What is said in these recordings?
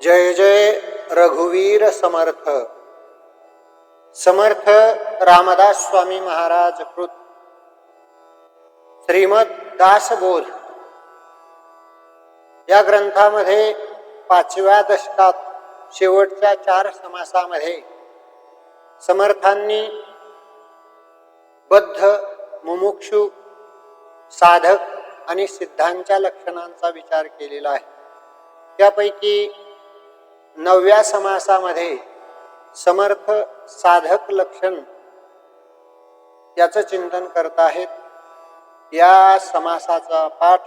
जय जय रघुवीर समर्थ। समर्थ रामदास स्वामी महाराज कृत। श्रीमद दासबोध या ग्रंथामध्ये पाचव्या दशकात शेवटच्या चार समासामध्ये समर्थांनी बद्ध मुमुक्षु साधक आणि सिद्धांच्या लक्षणांचा विचार केलेला आहे. त्यापैकी नवव्या समासामध्ये समर्थ साधक लक्षण याचं चिंतन करत आहेत. या समासाचा पाठ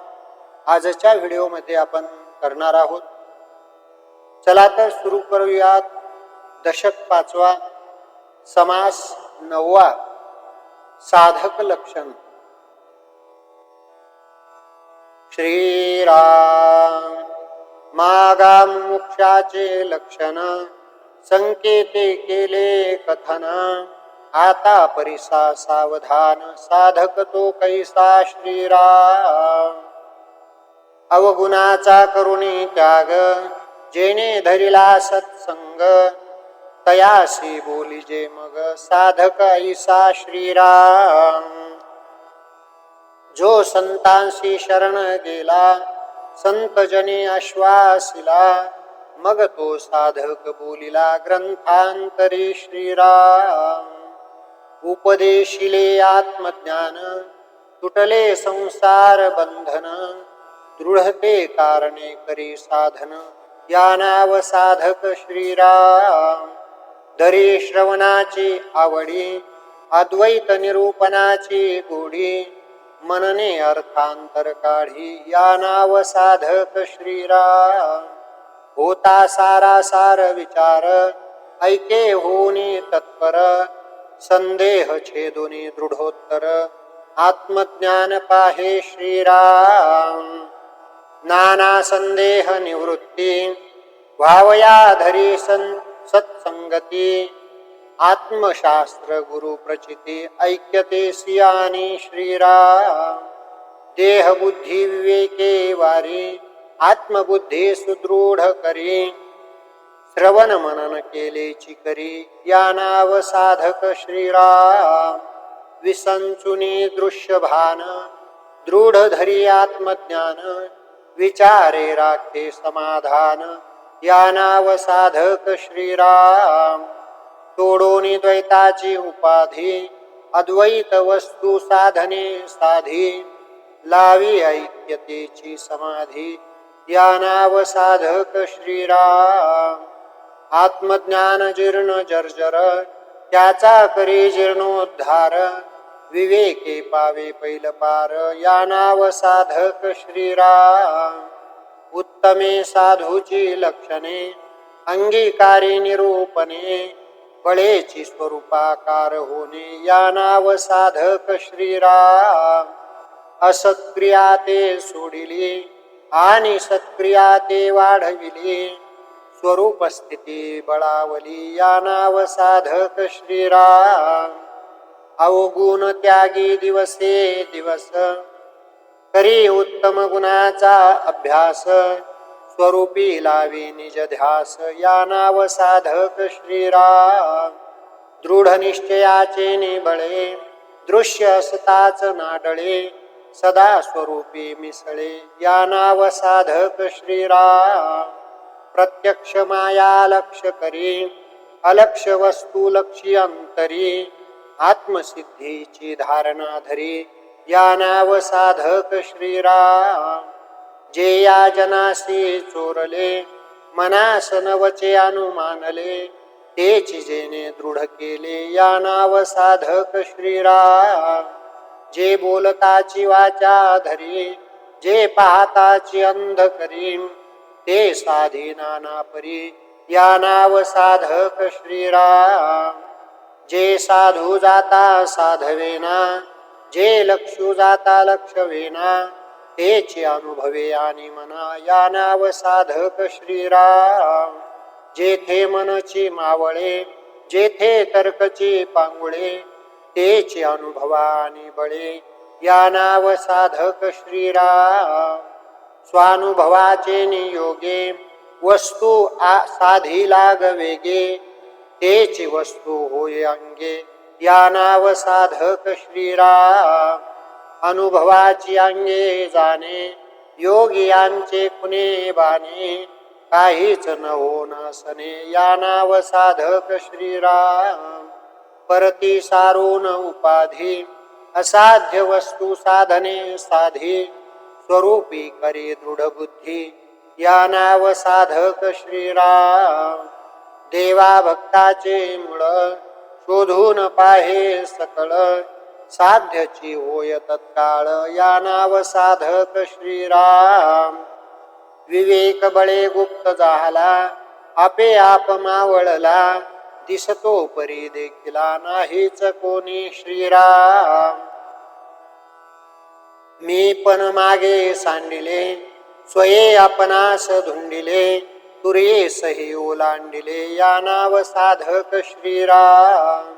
आजच्या व्हिडिओमध्ये आपण करणार आहोत. चला तर सुरू करूयात दशक पाचवा समास नववा साधक लक्षण. श्रीराम मागाम मोक्षाचे लक्षण. संकेते केले कथन. आता परिसा सावधान. साधक तो कैसा श्रीराम. अवगुणाचा करुणी त्याग. जेने धरिला सत्संग. तयासी बोली जे मग. साधक ऐसा श्रीराम. जो संतांशी शरण गेला. संतजने आश्वासिला मग तो साधक बोलिला ग्रंथांतरी श्रीराम उपदेशिले आत्मज्ञान तुटले संसार बंधन दृढते कारणे करी साधन यानाव साधक श्रीराम दरी श्रवणाची आवडी अद्वैत निरूपणाची गोडी मनने अर्थांतर काढी. या नाव साधक श्रीराम. होता सारा सार विचार. ऐके होणे तत्पर. संदेह छेदुनी दृढोत्तर. आत्मज्ञान पाहे श्रीराम. नाना संदेह निवृत्ती. व्हावया धरी सं सत्संगती. आत्मशास्त्र गुरु प्रचिती ऐक्यते सियानी श्रीराम। देह बुद्धी विवेके वारी आत्मबुद्धी सुदृढ करी। श्रवण मनन केलेची करी या नाव साधक श्रीराम। विसंचुनी दृश्य भान दृढ धरी आत्मज्ञान। विचारे राखे समाधान या नाव साधक श्रीराम। तोडोनी द्वैताची उपाधी अद्वैत वस्तू साधने साधी लावी ऐक्यतेची समाधी ज्ञानाव साधक श्रीराम। आत्मज्ञान जीर्ण जर्जर त्याचा करी जीर्णोद्धार विवेके पावे पैल पार या नाव साधक श्रीराम। उत्तमे साधूची लक्षणे अंगीकारी निरूपणे फळेची स्वरूपाकार होणे या नाव साधक श्रीराम. असत्क्रिया ते सोडिली आणि सत्क्रिया ते वाढविली. स्वरूप स्थिती बळावली या नाव साधक श्रीराम. अवगुण त्यागी दिवसे दिवस. करी उत्तम गुणाचा अभ्यास. स्वरूपी लावी निज ध्यास. या नाव साधक श्रीराम. दृढ निश्चयाचे निबळे. दृश्य असताच नाडळे. सदा स्वरूपी मिसळे. या नाव साधक श्रीराम. प्रत्यक्ष माया लक्ष करी. अलक्ष वस्तू लक्षी अंतरी. आत्मसिद्धीची धारणा धरी. या नाव साधक श्रीराम. जे या जनासी चोरले मनास नवचे अनुमानले तेची जेने दृढ केले या नाव साधक श्रीराम. जे बोलताची वाचा धरी जे पाहताची अंध करीम ते साधी नाना परी या नाव साधक श्रीराम. जे साधू जाता साधवेना जे लक्षू जाता लक्षवेना तेचे अनुभवे आणि मना या नाव साधक श्रीराम. जेथे मनची मावळे जेथे तर्कची पांगुळे तेचे अनुभवा आणि बळे या नाव साधक श्रीराम. स्वानुभवाचे नियोगे वस्तू आ- साधी लाग वेगे तेची वस्तू होय अंगे या नाव साधक श्रीराम. अनुभवाची अंगे जाणे योगियांचे कुणे बाणे काहीच न होणसने या नाव साधक श्रीराम. परती सारून उपाधी असाध्य वस्तू साधने साधी स्वरूपी करी दृढ बुद्धी या नाव साधक श्रीराम. देवा भक्ताचे मुळ शोधून पाहे सकळ साध्यची होय तत्काळ या नाव साधक श्रीराम. विवेक बळे गुप्त झाला आपे आप मावळला दिसतो परी देखिला नाहीच कोणी श्रीराम. मी पण मागे सांडिले स्वये आपणास धुंडिले तुरे सही ओलांडिले या नाव साधक श्रीराम.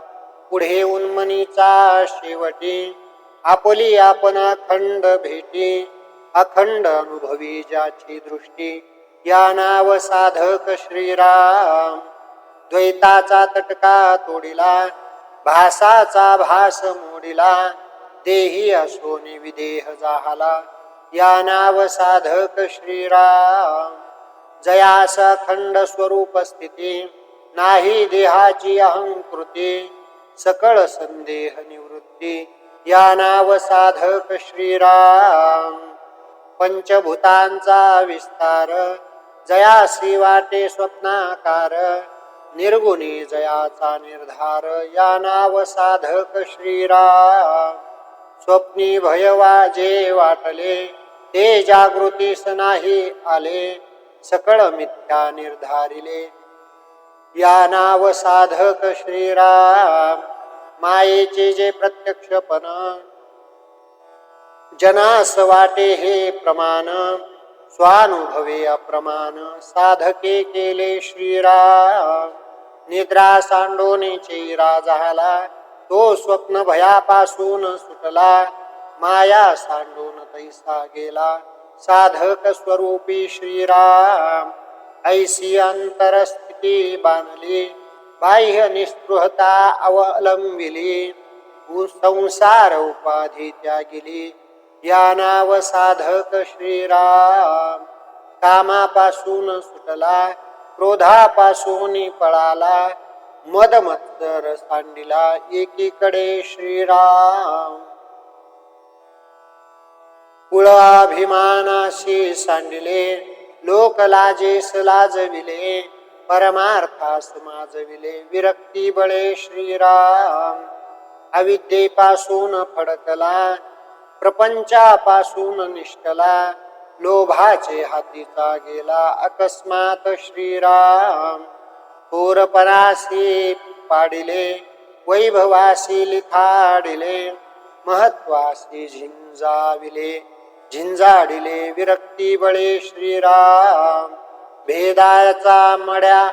पुढे उन्मनीचा शेवटी. आपली आपण अखंड भेटी अखंड अनुभवी ज्याची दृष्टी. या नाव साधक श्रीराम. द्वैताचा तटका तोडिला भासाचा भास मोडिला. देही असो विदेह जाहाला या नाव साधक श्रीराम. जयास अखंड स्वरूप स्थिती नाही देहाची अहंकृती. सकळ संदेह निवृत्ती. या नाव साधक श्रीराम. पंचभूतांचा विस्तार. जयासी वाटे स्वप्नाकार. निर्गुणी जयाचा निर्धार. या नाव साधक श्रीराम. स्वप्नी भयवा जे वाटले ते जागृतीस नाही आले. सकळ मिथ्या निर्धारिले. या नाव साधक श्रीराम मायेचे जे प्रत्यक्षपण जनास वाटे हे प्रमाण स्वानुभवे अप्रमाण साधके केले श्रीराम. निद्रा सांडोनीचे झाला तो स्वप्न भयापासून सुटला. माया सांडून तैसा गेला साधक स्वरूपी श्रीराम. ऐसी अंतरस्थिती बांधली बाह्य निस्पृहता अवलंबिली संसार उपाधी त्यागिली ज्ञानाव साधक श्रीराम कामापासून सुटला क्रोधापासून पळाला मदमत्सर सांडिला एकीकडे श्रीराम. कुळाभिमानाशी सांडिले लोक लाजेस लाजविले परमार्थास माजविले विरक्ती बळे श्रीराम. अविद्येपासून फडकला प्रपंचापासून निष्ठला लोभाचे हातीचा गेला अकस्मात श्रीराम. थोरपरासी पाडिले वैभवासी लिथाडिले महत्वासी झिंजाविले. झिंजाडिले विरक्ती बळे श्रीराम. भेदाचा मड्या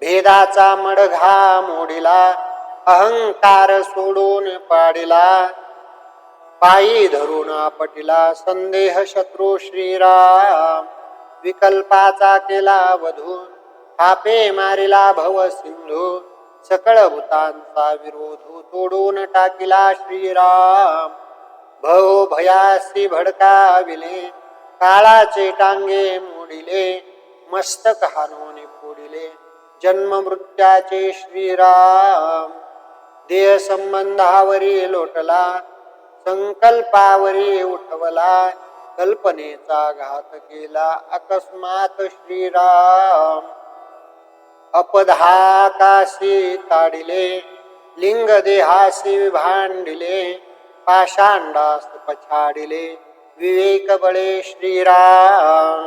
भेदाचा मडघा मोडिला अहंकार सोडून पाडिला. पायी धरून पटिला संदेह शत्रू श्रीराम. विकल्पाचा केला वधू हापे मारिला भव सिंधू. सकळ भूतांचा विरोध तोडून टाकिला श्रीराम. भव भयासी भडकाविले काळाचे टांगे मोडिले मस्तक हानून फोडिले जन्म मृत्याचे श्रीराम. देह संबंधावरी लोटला संकल्पावरी उठवला कल्पनेचा घात केला अकस्मात श्रीराम. अपधाकाशी ताडिले लिंग देहासी भांडिले पाषांडास पछाडिले विवेक बळे श्रीराम।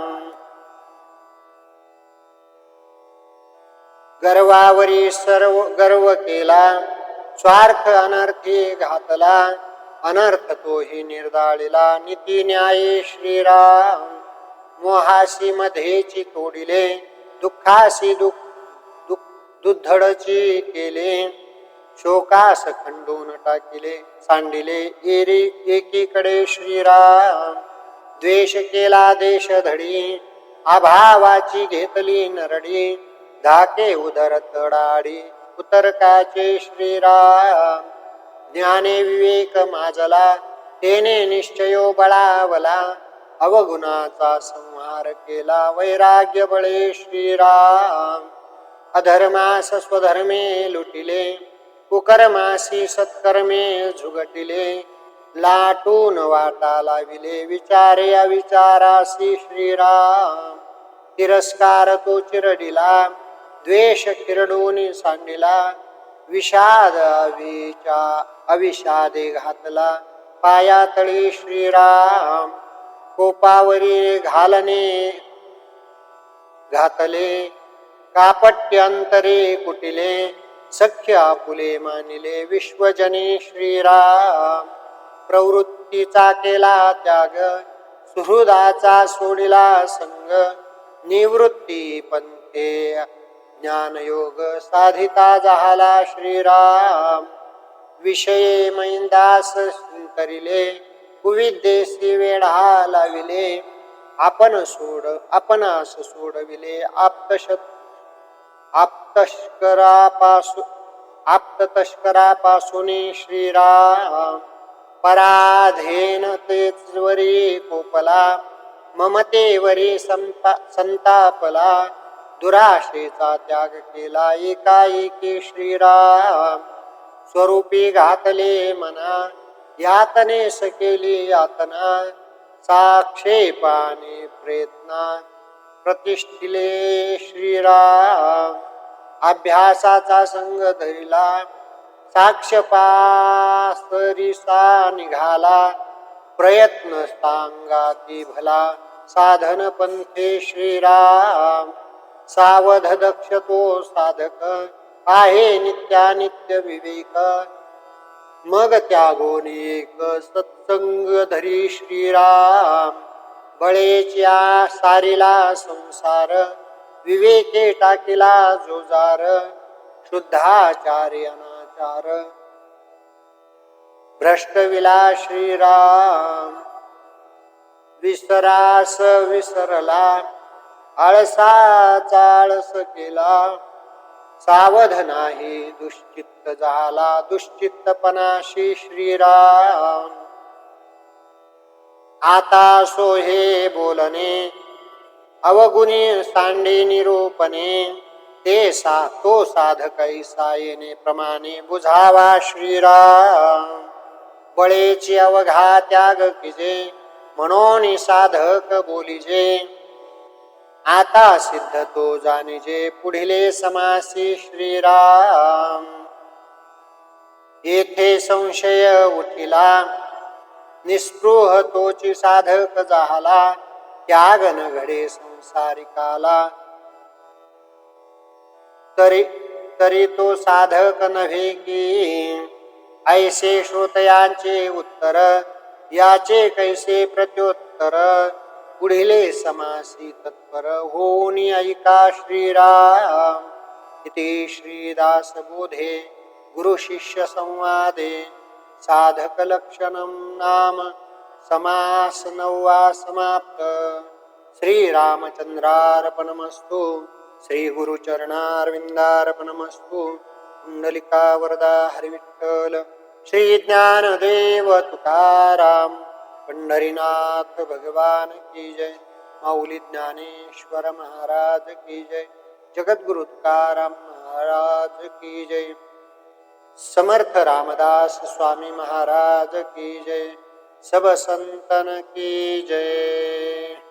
गर्वावरी सर्व गर्व केला स्वार्थ अनर्थी घातला अनर्थ तोही निर्दाळिला नीती न्याये श्रीराम। मोहासी मध्येची तोडिले दुःखासी दुःख दुःख दुधडची केले शोकास खंडून टाकिले सांडिले एरी एकीकडे श्रीराम. द्वेष केला देश धडी अभावाची घेतली नरडी. धाके उदर तडाडी उतरकाचे श्रीराम. ज्ञाने विवेक माजला तेने निश्चयो बळावला. अवगुणाचा संहार केला वैराग्य बळे श्रीराम. अधर्मास स्वधर्मे लुटिले कुकर्मासी सत्कर्मे झुगटिले लाटून वाटा लाविले विचारे अविचारासी श्रीराम. तिरस्कार तो चिरडिला द्वेष किरडून सांडिला विषाद अविचा अविषादे घातला पायातळी श्रीराम. कोपावरी घालणे घातले कापट्य अंतरे कुटिले सख्य आपुले मानिले विश्वजनी श्रीराम. प्रवृत्तीचा केला त्याग सुहृदाचा सोडिला संग. निवृत्ती पंथे ज्ञानयोग साधिता झाला श्रीराम. विषये मैंदास करिले कुविद्येसी वेढा लाविले. आपण सोड आपणास सोडविले आप्तशत आप्तष्करापासून आप्ततष्करापासून श्रीराम पराधेन तेचवरी कोपला ममतेवरी संता संतापला दुराशेचा त्याग केला एकाएकी श्रीराम. स्वरूपी घातले मना यातने सकेली यातना साक्षेपाने प्रयत्ना. प्रतिष्ठिले श्रीराम. अभ्यासाचा संग धरिला. साक्षपासरिसा निघाला. प्रयत्न सांगाती भला. साधन पंथे श्रीराम. सावध दक्ष तो साधक. आहे नित्यानित्य विवेक. मग त्यागोन एक सत्संग धरी श्रीराम. बळेच्या सारीला संसार विवेके टाकिला जोजार शुद्धाचार्य अनाचार भ्रष्टविला श्रीराम विसरास विसरला आळसा चाळस केला. सावध नाही दुश्चित्त झाला दुश्चित्तपणाशी श्रीराम. आता सोहे बोलणे. अवगुणी सांडे निरूपणे. ते सा तो साधक सायने प्रमाणे बुझावा श्रीराम. बळेची अवघा त्याग किजे म्हणून साधक बोलिजे. आता सिद्ध तो जाणिजे पुढिले समासी श्रीराम. येथे संशय उठिला निस्पृह तोची साधक झाला त्याग न घडे संसारिकाला. तरी तरी तो साधक नव्हे की ऐसे श्रोतयांचे उत्तर याचे कैसे प्रत्युत्तर? पुढिले समासी तत्पर होऊन ऐका श्रीराम. इति श्रीदास बोधे गुरु शिष्य संवादे. साधकलक्षणं नाम समास नववा समाप्त श्रीरामचंद्रार्पणमस्तु श्रीगुरुचरणार्विन्दार्पणमस्तु कुण्डलिकावरदा वरदा हरिविठ्ठल श्रीज्ञानदेव तुकाराम पंढरीनाथ भगवान की जय माऊली ज्ञानेश्वर महाराज की जय जगद्गुरु तुकाराम महाराज की जय। समर्थ रामदास स्वामी महाराज की जय। सब संतन की जय।